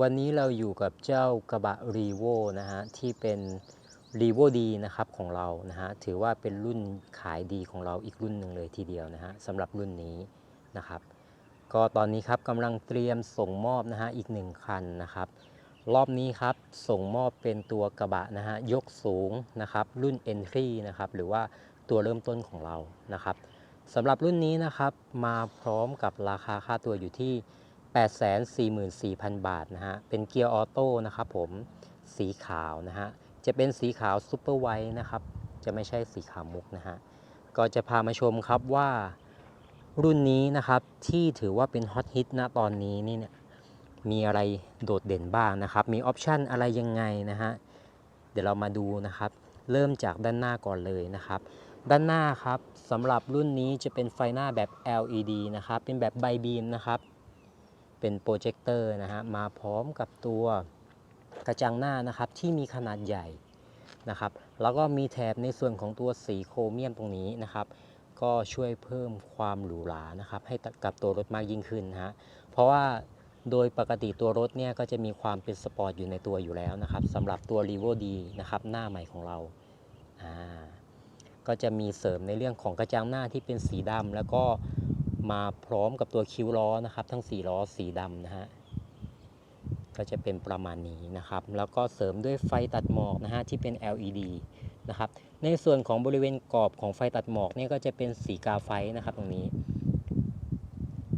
วันนี้เราอยู่กับเจ้ากระบะ r ีโวนะฮะที่เป็น r ีโวดีนะครับของเรานะฮะถือว่าเป็นรุ่นขายดีของเราอีกรุ่นหนึ่งเลยทีเดียวนะฮะสำหรับรุ่นนี้นะครับ ก็ตอนนี้ครับกำลังเตรียมส่งมอบนะฮะอีกหนึ่งคันนะครับ รอบนี้ครับส่งมอบเป็นตัวกระบะนะฮะยกสูงนะครับรุ่น Entry นะครับหรือว่าตัวเริ่มต้นของเรานะครับสำหรับรุ่นนี้นะครับมาพร้อมกับราคาค่าตัวอยู่ที่ 844,000 บาทนะฮะ เป็นเกียร์ออโต้นะครับผม สีขาวนะฮะ จะเป็นสีขาวซูเปอร์ไวท์นะครับ จะไม่ใช่สีขาวมุกนะฮะ ก็จะพามาชมครับว่ารุ่นนี้นะครับที่ถือว่าเป็นฮอตฮิตณตอนนี้นี่เนี่ยมีอะไรโดดเด่นบ้างนะครับ มีออปชันอะไรยังไงนะฮะ เดี๋ยวเรามาดูนะครับ เริ่มจากด้านหน้าก่อนเลยนะครับ ด้านหน้าครับสำหรับรุ่นนี้จะเป็นไฟหน้าแบบ LED นะครับ เป็นแบบไบบีมนะครับ เป็นโปรเจคเตอร์นะฮะมาพร้อมกับตัวกระจังหน้านะครับที่มีขนาดใหญ่นะครับ แล้วก็มีแถบในส่วนของตัวสีโครเมียมตรงนี้นะครับ ก็ช่วยเพิ่มความหรูหรานะครับ ให้กับตัวรถมากยิ่งขึ้นนะฮะเพราะว่าโดยปกติตัวรถเนี่ยก็จะมีความเป็นสปอร์ตอยู่ในตัวอยู่แล้วนะครับสำหรับตัว r ีโวดีนะครับหน้าใหม่ของเราอ่าก็จะมีเสริมในเรื่องของกระจังหน้าที่เป็นสีดำแล้วก็ มาพร้อมกับตัวคิ้วล้อนะครับ ทั้ง4ล้อสีดำนะฮะก็จะเป็นประมาณนี้นะครับ แล้วก็เสริมด้วยไฟตัดหมอกนะฮะที่เป็น LED นะครับ ในส่วนของบริเวณกรอบของไฟตัดหมอกเนี่ยก็จะเป็นสีกาไฟนะครับตรงนี้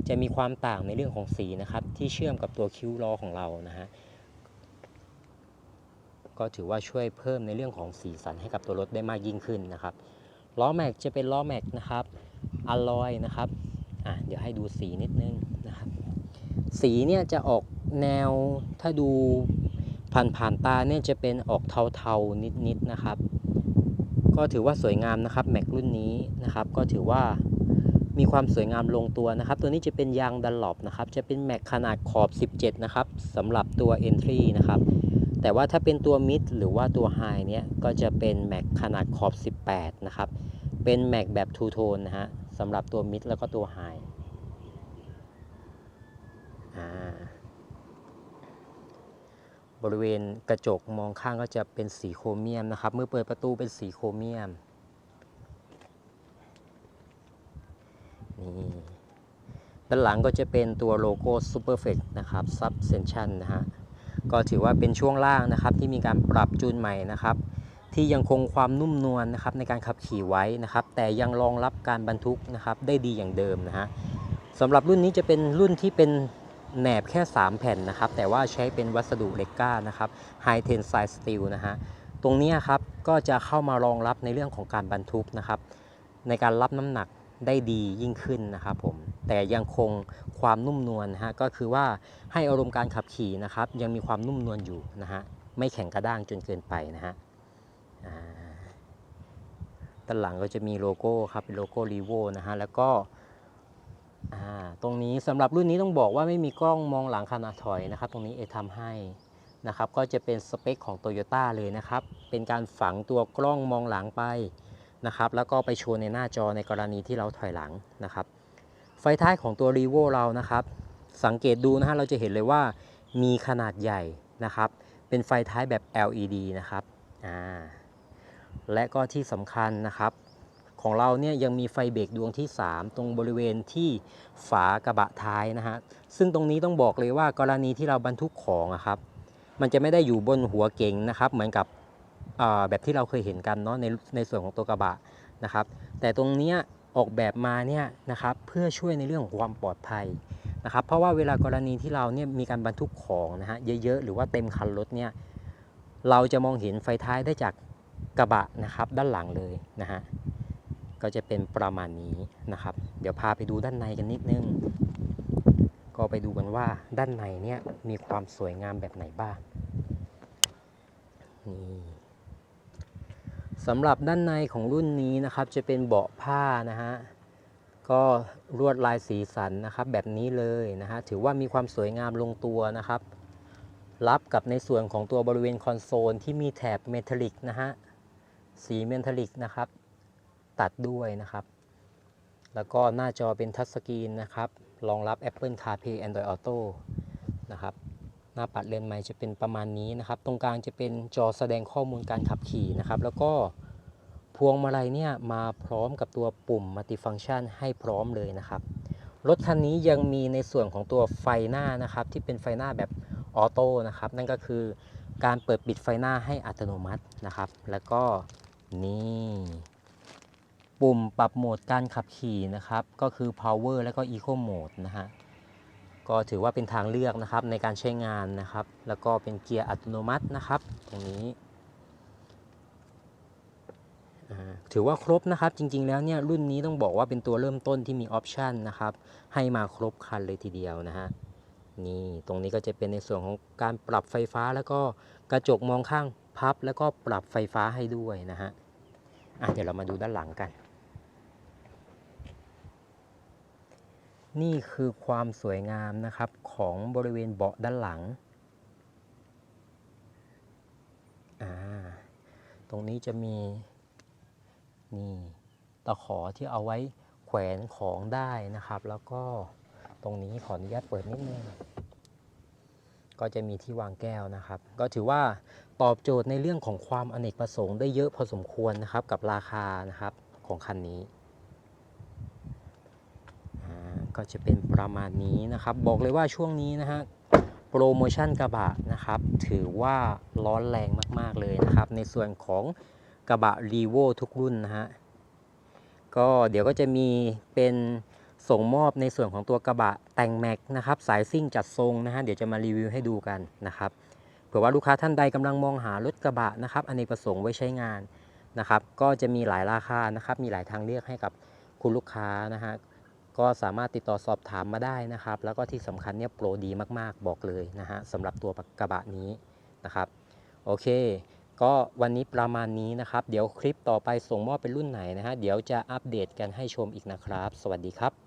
จะมีความต่างในเรื่องของสีนะครับ ที่เชื่อมกับตัวคิ้วล้อของเรานะฮะก็ถือว่าช่วยเพิ่มในเรื่องของสีสันให้กับตัวรถได้มากยิ่งขึ้นนะครับล้อแม็กจะเป็นล้อแม็กนะครับอลลอยนะครับ อะเดี๋ยวให้ดูสีนิดนึงนะครับ สีเนี่ยจะออกแนวถ้าดูผ่านผ่านตาเนี่ยจะเป็นออกเทาๆนิดๆนะครับ ก็ถือว่าสวยงามนะครับแม็กรุ่นนี้นะครับ ก็ถือว่ามีความสวยงามลงตัวนะครับ ตัวนี้จะเป็นยางดันหลบนะครับ จะเป็นแม็กขนาดขอบ 17 นะครับสำหรับตัว Entry นะครับ แต่ว่าถ้าเป็นตัวมิดหรือว่าตัวไฮเนี่ยก็จะเป็นแม็กขนาดขอบ 18 นะครับ เป็นแม็กแบบทูโทนนะฮะ สำหรับตัวมิดแล้วก็ตัวไฮบริเวณกระจกมองข้างก็จะเป็นสีโครเมียมนะครับ เมื่อเปิดประตูเป็นสีโครเมียม นี่ ด้านหลังก็จะเป็นตัวโลโก้ Superfect นะครับ Subsension นะฮะ ก็ถือว่าเป็นช่วงล่างนะครับที่มีการปรับจูนใหม่นะครับ ที่ยังคงความนุ่มนวลนนะครับในการขับขี่ไว้นะครับ แต่ยังรองรับการบรรทุกนะครับได้ดีอย่างเดิมนะฮะสำหรับรุ่นนี้จะเป็นรุ่นที่เป็นแหนบแค่ 3 แผ่นนะครับ แต่ว่าใช้เป็นวัสดุเหล็กก้านะครับ High Tensile Steel นะฮะตรงนี้ครับก็จะเข้ามารองรับในเรื่องของการบรรทุกนะครับ ในการรับน้ำหนักได้ดียิ่งขึ้นนะครับผมแต่ยังคงความนุ่มนวลนะฮะก็คือว่าให้อารมณ์การขับขี่นะครับ ยังมีความนุ่มนวลอยู่นะฮะไม่แข็งกระด้างจนเกินไปนะฮะ ด้านหลังก็จะมีโลโก้ครับเป็นโลโก้รีโวนะฮะแล้วก็ตรงนี้สำหรับรุ่นนี้ต้องบอกว่าไม่มีกล้องมองหลังขณะถอยนะครับ ตรงนี้เอทำให้นะครับก็จะเป็นสเปคของ Toyota เลยนะครับ เป็นการฝังตัวกล้องมองหลังไปนะครับ แล้วก็ไปโชว์ในหน้าจอในกรณีที่เราถอยหลังนะครับ ไฟท้ายของตัว r ีโวเรานะครับ สังเกตดูนะฮะเราจะเห็นเลยว่ามีขนาดใหญ่นะครับ เป็นไฟท้ายแบบ LED นะครับอ่า และก็ที่สำคัญนะครับ ของเราเนี่ยยังมีไฟเบรกดวงที่ 3 ตรงบริเวณที่ฝากระบะท้ายนะฮะซึ่งตรงนี้ต้องบอกเลยว่ากรณีที่เราบรรทุกของครับ มันจะไม่ได้อยู่บนหัวเก๋งนะครับ เหมือนกับแบบที่เราเคยเห็นกันเนาะในในส่วนของตัวกระบะนะครับ แต่ตรงนี้ออกแบบมาเนี่ยนะครับเพื่อช่วยในเรื่องของความปลอดภัยนะครับ เพราะว่าเวลากรณีที่เราเนี่ยมีการบรรทุกของนะฮะเยอะๆหรือว่าเต็มคันรถเนี่ยเราจะมองเห็นไฟท้ายได้จาก กระบะนะครับด้านหลังเลยนะฮะก็จะเป็นประมาณนี้นะครับ เดี๋ยวพาไปดูด้านในกันนิดนึง ก็ไปดูกันว่าด้านในเนี่ยมีความสวยงามแบบไหนบ้างนี่สำหรับด้านในของรุ่นนี้นะครับจะเป็นเบาะผ้านะฮะก็ลวดลายสีสันนะครับแบบนี้เลยนะฮะถือว่ามีความสวยงามลงตัวนะครับรับกับในส่วนของตัวบริเวณคอนโซลที่มีแถบเมทัลลิกนะฮะ สีเมทัลลิกนะครับ ตัดด้วยนะครับ แล้วก็หน้าจอเป็นทัชสกรีนนะครับ รองรับ Apple CarPlay Android Auto นะครับ หน้าปัดเรือนไม้จะเป็นประมาณนี้นะครับ ตรงกลางจะเป็นจอแสดงข้อมูลการขับขี่นะครับ แล้วก็พวงมาลัยเนี่ยมาพร้อมกับตัวปุ่มมัลติฟัง c t ชันให้พร้อมเลยนะครับ รถคันนี้ยังมีในส่วนของตัวไฟหน้านะครับ ที่เป็นไฟหน้าแบบออโต้นะครับ นั่นก็คือการเปิดปิดไฟหน้าให้อัตโนมัตินะครับ แล้วก็ นี่ ปุ่มปรับโหมดการขับขี่นะครับ ก็คือ power แล้วก็ eco mode นะฮะ ก็ถือว่าเป็นทางเลือกนะครับในการใช้งานนะครับ แล้วก็เป็นเกียร์อัตโนมัตินะครับ ตรงนี้ ถือว่าครบนะครับ จริง ๆ แล้วเนี่ยรุ่นนี้ต้องบอกว่าเป็นตัวเริ่มต้นที่มีออปชันนะครับ ให้มาครบคันเลยทีเดียวนะฮะนี่ตรงนี้ก็จะเป็นในส่วนของการปรับไฟฟ้าแล้วก็กระจกมองข้าง พับแล้วก็ปรับไฟฟ้าให้ด้วยนะฮะอะเดี๋ยวเรามาดูด้านหลังกัน นี่คือความสวยงามนะครับของบริเวณเบาะด้านหลังอ่าตรงนี้จะมีนี่ตะขอที่เอาไว้แขวนของได้นะครับ แล้วก็ตรงนี้ขออนุญาตเปิดนิดนึง ก็จะมีที่วางแก้วนะครับ ก็ถือว่าตอบโจทย์ในเรื่องของความอเนกประสงค์ได้เยอะพอสมควรนะครับกับราคานะครับของคันนี้ก็จะเป็นประมาณนี้นะครับ บอกเลยว่าช่วงนี้นะฮะโปรโมชั่นกระบะนะครับ ถือว่าร้อนแรงมาก ๆ เลยนะครับ ในส่วนของกระบะรีโวทุกรุ่นนะฮะก็เดี๋ยวก็จะมีเป็น ส่งมอบในส่วนของตัวกระบะแต่งแม็กนะครับสายซิ่งจัดทรงนะฮะเดี๋ยวจะมารีวิวให้ดูกันนะครับเผื่อว่าลูกค้าท่านใดกำลังมองหารถกระบะนะครับอเนกประสงค์ไว้ใช้งานนะครับ ก็จะมีหลายราคานะครับมีหลายทางเลือกให้กับคุณลูกค้านะฮะก็สามารถติดต่อสอบถามมาได้นะครับ แล้วก็ที่สำคัญเนี่ยโปรดีมากๆ บอกเลยนะฮะสำหรับตัวกระบะนี้นะครับโอเค ก็วันนี้ประมาณนี้นะครับ เดี๋ยวคลิปต่อไปส่งมอบเป็นรุ่นไหนนะฮะเดี๋ยวจะอัปเดตกันให้ชมอีกนะครับ สวัสดีครับ